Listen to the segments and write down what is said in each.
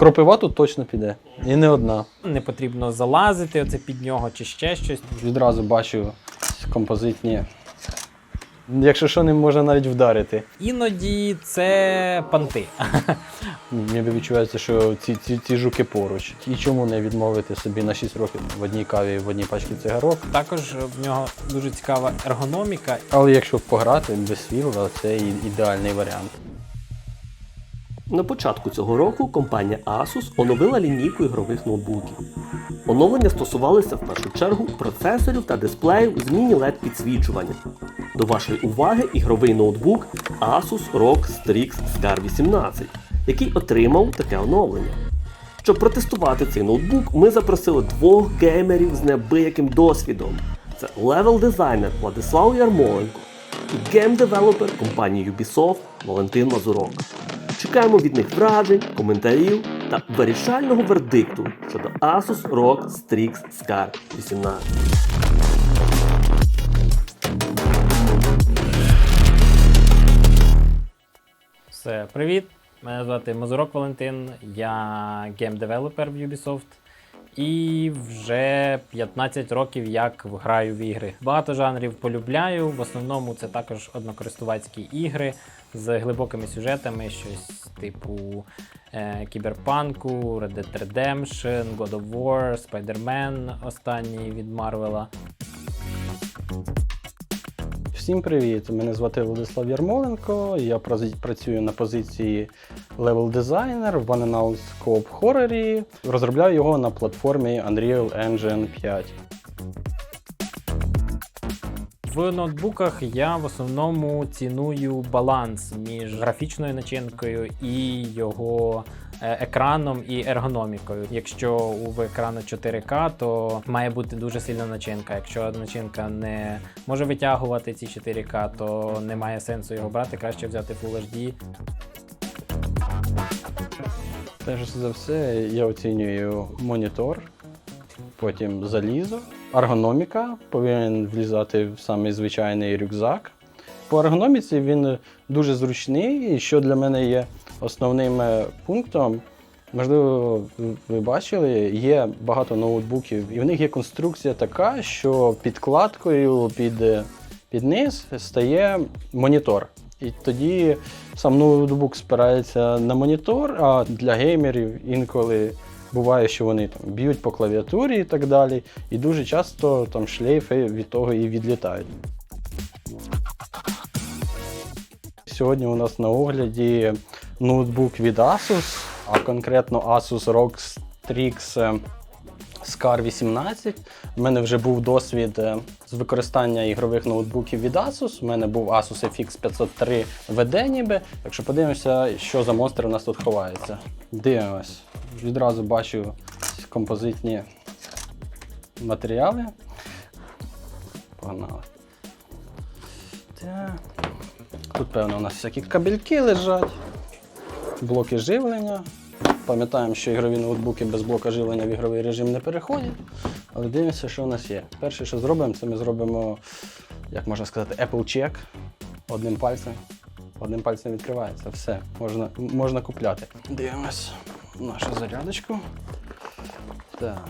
Кропива тут точно піде. І не одна. Не потрібно залазити оце під нього чи ще щось. Відразу бачу композитні. Якщо що, ним можна навіть вдарити. Іноді це панти. Мені відчувається, що ці, ці, ці жуки поруч. І чому не відмовити собі на 6 років в одній каві, в одній пачці цигарок. Також в нього дуже цікава ергономіка. Але якщо пограти без світла, це ідеальний варіант. На початку цього року компанія Asus оновила лінійку ігрових ноутбуків. Оновлення стосувалися в першу чергу процесорів та дисплеїв з міні-LED підсвічуванням. До вашої уваги ігровий ноутбук Asus ROG Strix Scar 18, який отримав таке оновлення. Щоб протестувати цей ноутбук, ми запросили двох геймерів з неабияким досвідом. Це левел-дизайнер Владислав Ярмоленко і гейм-девелопер компанії Ubisoft Валентин Мазурок. Чекаємо від них вражень, коментарів та вирішального вердикту щодо Asus ROG Strix Scar 18. Все, привіт! Мене звати Мазурок Валентин, я гейм-девелопер в Ubisoft. І вже 15 років як граю в ігри. Багато жанрів полюбляю. В основному це також однокористувацькі ігри з глибокими сюжетами, щось типу е, кіберпанку, Red Dead Redemption, God of War, Spider-Man останній від Марвела. Всім привіт! Мене звати Владислав Ярмоленко. Я працюю на позиції левел дизайнер в Unannounced Co-op Horror. Розробляю його на платформі Unreal Engine 5. В ноутбуках я в основному ціную баланс між графічною начинкою і його екраном і ергономікою. Якщо у екрану 4К, то має бути дуже сильна начинка. Якщо начинка не може витягувати ці 4К, то немає сенсу його брати. Краще взяти Full HD. Перш за все, я оцінюю монітор, потім залізо. Ергономіка повинен влізати в самий звичайний рюкзак. По ергономіці він дуже зручний, і що для мене є основним е, пунктом. Можливо, ви бачили, є багато ноутбуків, і в них є конструкція така, що підкладкою під, е, під низ стає монітор. І тоді сам ноутбук спирається на монітор, а для геймерів інколи буває, що вони там б'ють по клавіатурі і так далі. І дуже часто там шлейфи від того і відлітають. Сьогодні у нас на огляді ноутбук від Asus, а конкретно Asus ROG Strix е, Scar 18. У мене вже був досвід е, з використання ігрових ноутбуків від Asus. У мене був Asus FX 503 VD ніби. Так що подивимося, що за монстр у нас тут ховається. Дивимось. Відразу бачу композитні матеріали. Погнали. Тут, певно, у нас всякі кабельки лежать, блоки живлення. Пам'ятаємо, що ігрові ноутбуки без блока живлення в ігровий режим не переходять. Але дивимося, що у нас є. Перше, що зробимо, це ми зробимо, як можна сказати, Apple Check одним пальцем. Одним пальцем відкривається. Все, можна, можна купляти. Дивимось нашу зарядочку. Так.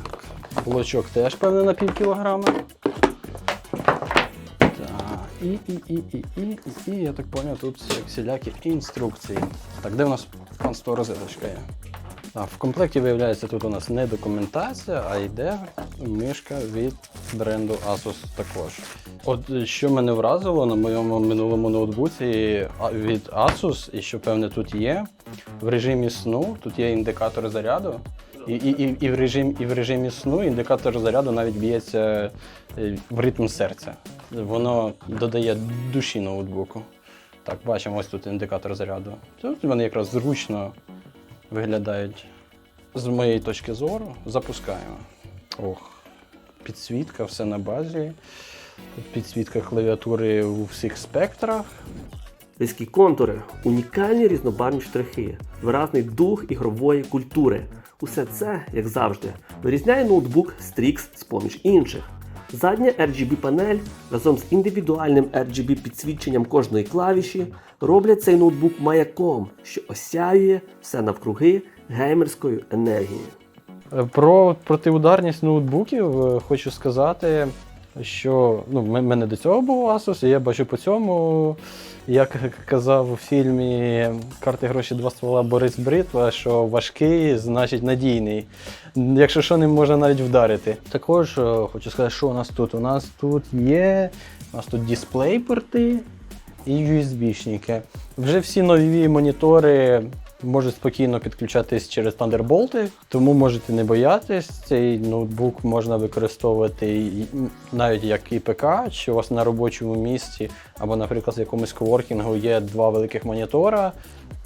Блочок теж, певно, на пів кілограма. І, і, і, і, і, і, і, я так поняв, тут всілякі інструкції. Так, де в нас панство розеточка є? Так, в комплекті виявляється, тут у нас не документація, а йде мишка від бренду Asus також. От е, що мене вразило на моєму минулому ноутбуці від Asus, і що певне тут є, в режимі сну тут є індикатор заряду. І, і, і, і, в режим, і в режимі сну індикатор заряду навіть б'ється е, в ритм серця. Воно додає душі ноутбуку. Так, бачимо, ось тут індикатор заряду. Тут вони якраз зручно виглядають з моєї точки зору. Запускаємо. Ох, підсвітка, все на базі. Тут підсвітка клавіатури у всіх спектрах. Різкі контури, унікальні різнобарвні штрихи, виразний дух ігрової культури. Усе це, як завжди, вирізняє ноутбук Strix з поміж інших. Задня RGB панель разом з індивідуальним RGB підсвіченням кожної клавіші роблять цей ноутбук маяком, що осяює все навкруги геймерською енергією. Про протиударність ноутбуків е, хочу сказати, що ну, в мене до цього був Asus, і я бачу по цьому, як казав у фільмі Карти гроші два ствола Борис Бритва, що важкий, значить надійний. Якщо що, ним можна навіть вдарити. Також е, хочу сказати, що у нас тут? У нас тут є у нас тут дисплей-порти і USB-шники. Вже всі нові монітори можуть спокійно підключатись через Thunderbolt, тому можете не боятись. Цей ноутбук можна використовувати навіть як і ПК, чи у вас на робочому місці, або, наприклад, в якомусь коворкінгу є два великих монітора.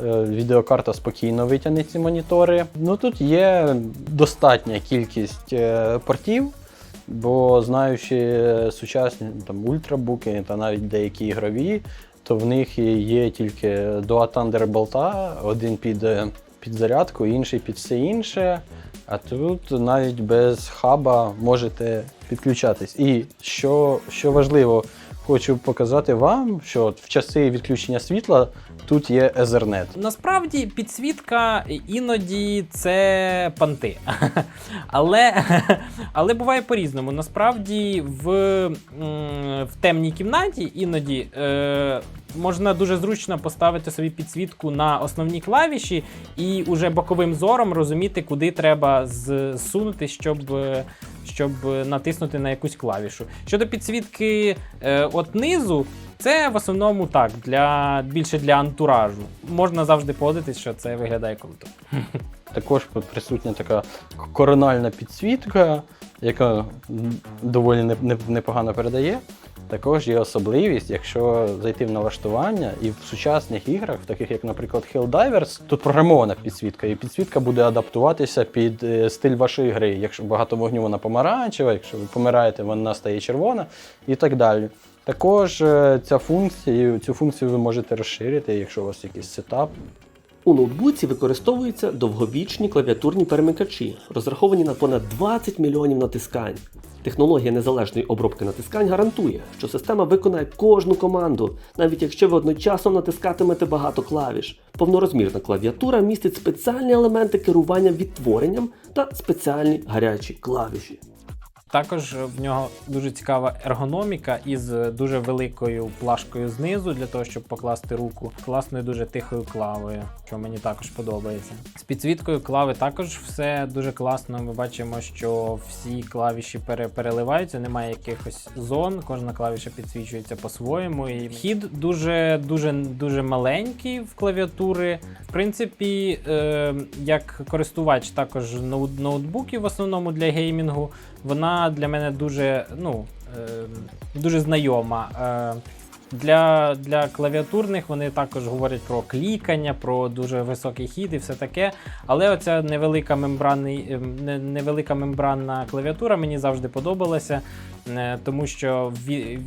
е, Відеокарта спокійно витягне ці монітори. Ну тут є достатня кількість е, портів. Бо знаючи сучасні там, ультрабуки та навіть деякі ігрові, то в них є тільки два Thunderbolt, один під, е, під зарядку, інший під все інше. А тут навіть без хаба можете підключатись. І що, що важливо, хочу показати вам, що в часи відключення світла тут є Ethernet. Насправді підсвітка іноді це панти. Але, але буває по-різному. Насправді в, в темній кімнаті іноді е, можна дуже зручно поставити собі підсвітку на основні клавіші і уже боковим зором розуміти, куди треба зсунути, щоб. Щоб натиснути на якусь клавішу. Щодо підсвітки е, от низу, це в основному так, для, більше для антуражу. Можна завжди погодитись, що це виглядає круто. Також присутня така корональна підсвітка, яка доволі не- не- непогано передає. Також є особливість, якщо зайти в налаштування і в сучасних іграх, таких як, наприклад, Helldivers, тут програмована підсвітка, і підсвітка буде адаптуватися під е, стиль вашої гри. Якщо багато вогню, вона помаранчева, якщо ви помираєте, вона стає червона і так далі. Також е, ця функція, цю функцію ви можете розширити, якщо у вас якийсь сетап, У ноутбуці використовуються довговічні клавіатурні перемикачі, розраховані на понад 20 мільйонів натискань. Технологія незалежної обробки натискань гарантує, що система виконає кожну команду, навіть якщо ви одночасно натискатимете багато клавіш. Повнорозмірна клавіатура містить спеціальні елементи керування відтворенням та спеціальні гарячі клавіші. Також в нього дуже цікава ергономіка із дуже великою плашкою знизу для того, щоб покласти руку, класною дуже тихою клавою, що мені також подобається. З підсвіткою клави також все дуже класно. Ми бачимо, що всі клавіші пере- переливаються, немає якихось зон, кожна клавіша підсвічується по-своєму. І хід дуже дуже дуже маленький в клавіатури. В принципі, е, як користувач також ноут- ноутбуків в основному для геймінгу, вона для мене дуже, ну, е, дуже знайома. Е, для, для клавіатурних вони також говорять про клікання, про дуже високий хід і все таке. Але оця невелика, мембранний, ем, невелика мембранна клавіатура мені завжди подобалася, тому що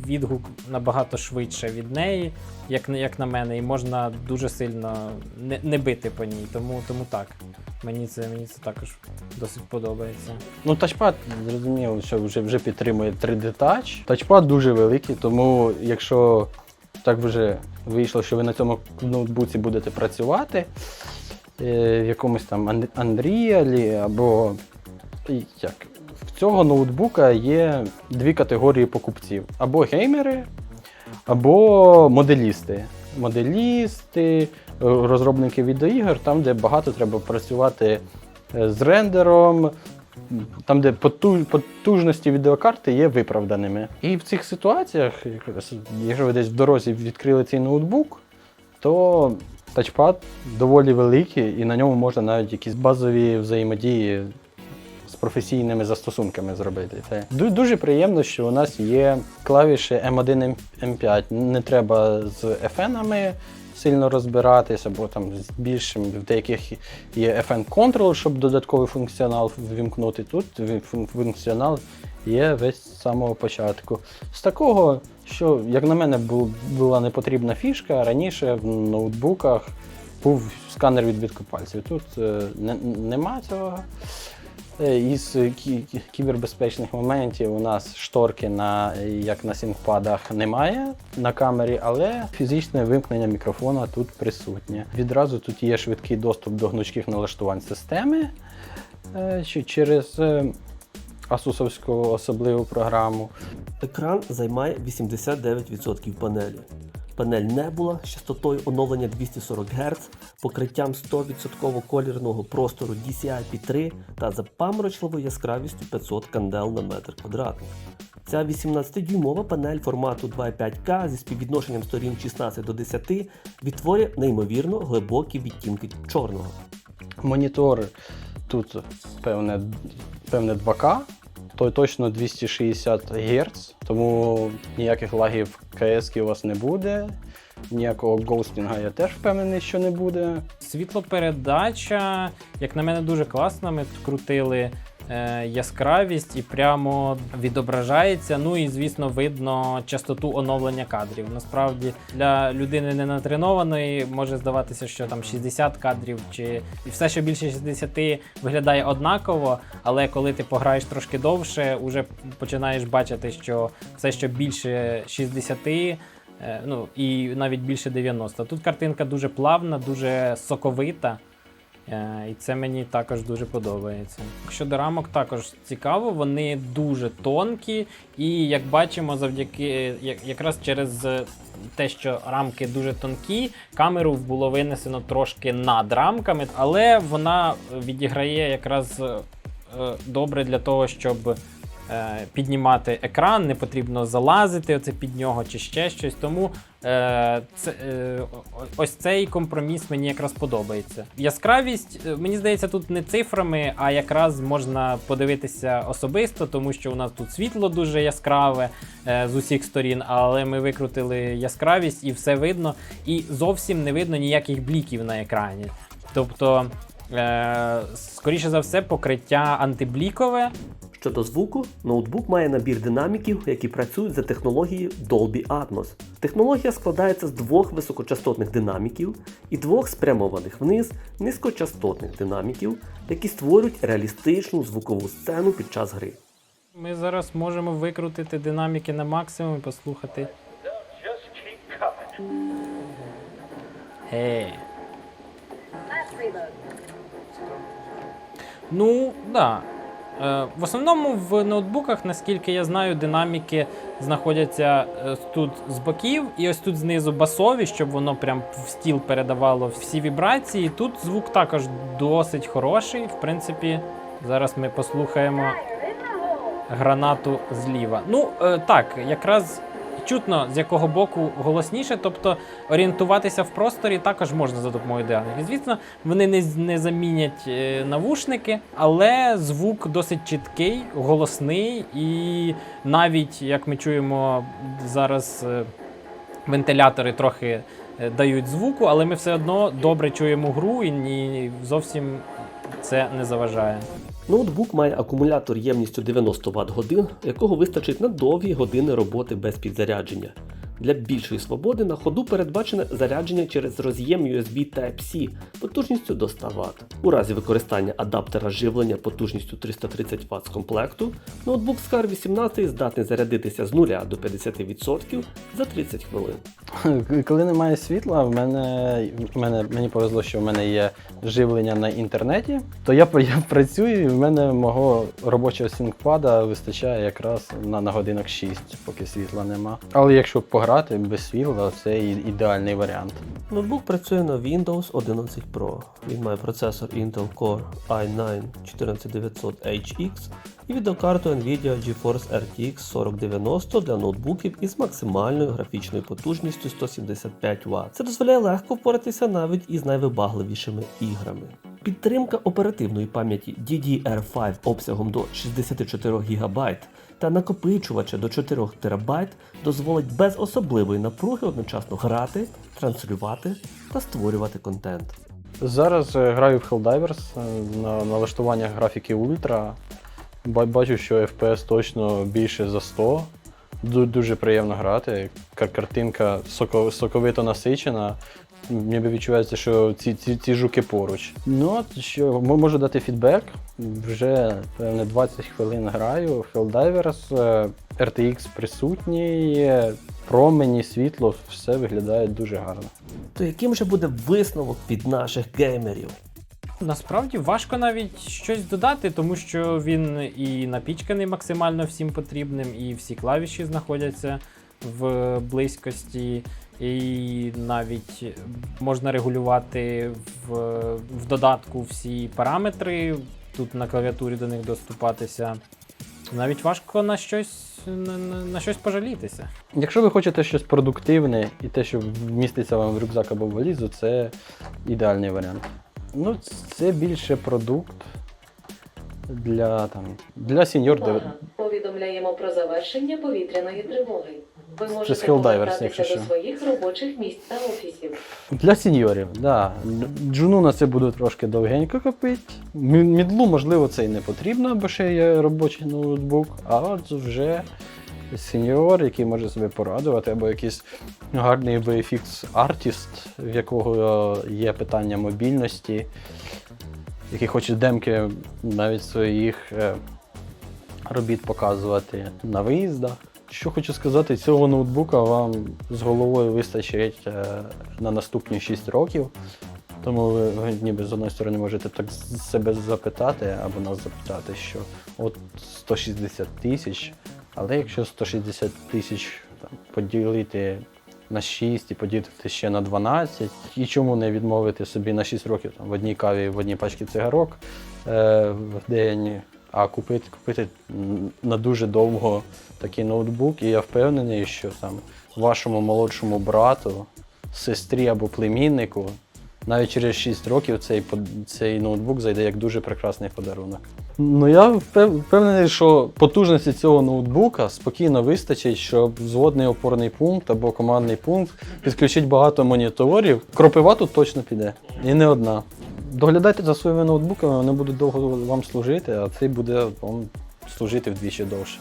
відгук набагато швидше від неї, як, як на мене, і можна дуже сильно не, не бити по ній. Тому, тому так. Мені це, мені це також досить подобається. Ну, тачпад, зрозуміло, що вже, вже підтримує 3D Touch. Тачпад дуже великий, тому якщо так вже вийшло, що ви на цьому ноутбуці будете працювати, е, в якомусь там Ан- Unreal або як. Цього ноутбука є дві категорії покупців: або геймери, або моделісти. Моделісти, е, розробники відеоігор, там, де багато треба працювати е, з рендером, там, де потужності відеокарти є виправданими. І в цих ситуаціях, якщо ви десь в дорозі відкрили цей ноутбук, то тачпад доволі великий, і на ньому можна навіть якісь базові взаємодії з професійними застосунками зробити. Це дуже приємно, що у нас є клавіші M1, M5. Не треба з FN-ами сильно розбиратись, або там з більшим в деяких є FN Control, щоб додатковий функціонал ввімкнути. Тут функціонал є весь з самого початку. З такого, що, як на мене, бу- була непотрібна фішка, раніше в ноутбуках був сканер відбитку пальців. Тут е, не, нема цього. Е, Із кі- кібербезпечних моментів у нас шторки на як на сінкпадах немає на камері, але фізичне вимкнення мікрофона тут присутнє. Відразу тут є швидкий доступ до гнучких налаштувань системи е, через е, асусовську особливу програму. Екран займає 89% панелі. Панель Nebula з частотою оновлення 240 Гц, покриттям 100% колірного простору DCI-P3 та запаморочливою яскравістю 500 кандел на метр квадратний. Ця 18-дюймова панель формату 2.5К зі співвідношенням сторін 16 до 10 відтворює неймовірно глибокі відтінки чорного. Монітор тут певне, певне 2К, то точно 260 Гц, тому ніяких лагів КС у вас не буде. Ніякого гоустінга я теж впевнений, що не буде. Світлопередача, як на мене, дуже класна. Ми тут яскравість і прямо відображається. Ну і звісно, видно частоту оновлення кадрів. Насправді для людини ненатренованої може здаватися, що там 60 кадрів чи і все, що більше 60, виглядає однаково. Але коли ти пограєш трошки довше, уже починаєш бачити, що все, що більше 60. Е, ну і навіть більше 90. Тут картинка дуже плавна, дуже соковита. Е, І це мені також дуже подобається. Щодо рамок, також цікаво, вони дуже тонкі, і як бачимо, завдяки якраз через те, що рамки дуже тонкі, камеру було винесено трошки над рамками, але вона відіграє якраз е, добре для того, щоб е, піднімати екран, не потрібно залазити оце під нього чи ще щось. Тому це, е, ось цей компроміс мені якраз подобається. Яскравість, е, мені здається, тут не цифрами, а якраз можна подивитися особисто, тому що у нас тут світло дуже яскраве е, з усіх сторін, але ми викрутили яскравість і все видно, і зовсім не видно ніяких бліків на екрані. Тобто, е, скоріше за все, покриття антиблікове. Щодо звуку, ноутбук має набір динаміків, які працюють за технологією Dolby Atmos. Технологія складається з двох високочастотних динаміків і двох спрямованих вниз низькочастотних динаміків, які створюють реалістичну звукову сцену під час гри. Ми зараз можемо викрутити динаміки на максимум і послухати. Last reload. Ну, да. Е, В основному в ноутбуках, наскільки я знаю, динаміки знаходяться е, тут з боків, і ось тут знизу басові, щоб воно прям в стіл передавало всі вібрації. Тут звук також досить хороший. В принципі, зараз ми послухаємо гранату зліва. Ну, е, так, якраз чутно, з якого боку голосніше, тобто орієнтуватися в просторі також можна за допомогою динаміків. Звісно, вони не, не замінять е, навушники, але звук досить чіткий, голосний, і навіть, як ми чуємо зараз. е, Вентилятори трохи е, дають звуку, але ми все одно добре чуємо гру і зовсім це не заважає. Ноутбук має акумулятор ємністю 90 Вт годин, якого вистачить на довгі години роботи без підзарядження. Для більшої свободи на ходу передбачене зарядження через роз'єм USB Type-C потужністю до 100 Вт. У разі використання адаптера живлення потужністю 330 Вт з комплекту, ноутбук Scar 18 здатний зарядитися з 0 до 50% за 30 хвилин. Коли немає світла, в мене, в мене мені повезло, що в мене є живлення на інтернеті, то я, я працюю, і в мене мого робочого сінкпада вистачає якраз на, на годинок 6, поки світла нема. Але якщо пограти без світла, це ідеальний варіант. Ноутбук працює на Windows 11 Pro. Він має процесор Intel Core i9 14900HX і відеокарту Nvidia GeForce RTX 4090 для ноутбуків із максимальною графічною потужністю 175 Вт. Це дозволяє легко впоратися навіть із найвибагливішими іграми. Підтримка оперативної пам'яті DDR5 обсягом до 64 ГБ та накопичувача до 4 ТБ дозволить без особливої напруги одночасно грати, транслювати та створювати контент. Зараз е, граю в Helldivers е, на налаштуваннях графіки. Ба- Бачу, що FPS точно більше за 100. Ду- Дуже приємно грати. Картинка соко- соковито насичена. Ніби відчувається, що ці, ці, ці жуки поруч. Ну, от що можу дати фідбек. Вже певне 20 хвилин граю. Helldivers, е, RTX присутній, промені, світло, все виглядає дуже гарно. То яким же буде висновок від наших геймерів? Насправді важко навіть щось додати, тому що він і напічканий максимально всім потрібним, і всі клавіші знаходяться в близькості, і навіть можна регулювати в, в додатку всі параметри. Тут на клавіатурі до них доступатися. Навіть важко на щось на, на, на щось пожалітися. Якщо ви хочете щось продуктивне і те, що вміститься вам в рюкзак або в валізу, це ідеальний варіант. Ну, це більше продукт для там для сеньор. Повідомляємо про завершення повітряної тривоги. Ви можете повертатися до своїх робочих місць та офісів. Для сеньорів, да. Джуну на це буде трошки довгенько копити. Мі- Мідлу, можливо, це і не потрібно, бо ще є робочий ноутбук, а от вже сеньор, який може себе порадувати, або якийсь гарний VFX артіст, в якого є питання мобільності, який хоче демки навіть своїх е, робіт показувати на виїздах. Що хочу сказати, цього ноутбука вам з головою вистачить е, на наступні 6 років. Тому ви, ніби з одної сторони можете так себе запитати або нас запитати, що от 160 тисяч, але якщо 160 тисяч поділити на 6 і поділити ще на 12, і чому не відмовити собі на 6 років там, в одній каві, в одній пачці цигарок е, в день, а купити, купити на дуже довго такий ноутбук, і я впевнений, що там вашому молодшому брату, сестрі або племіннику навіть через 6 років цей, цей ноутбук зайде як дуже прекрасний подарунок. Ну я впевнений, що потужності цього ноутбука спокійно вистачить, щоб взводний опорний пункт або командний пункт підключити багато моніторів. Кропива тут точно піде. І не одна. Доглядайте за своїми ноутбуками, вони будуть довго вам служити, а цей буде вам служити вдвічі довше.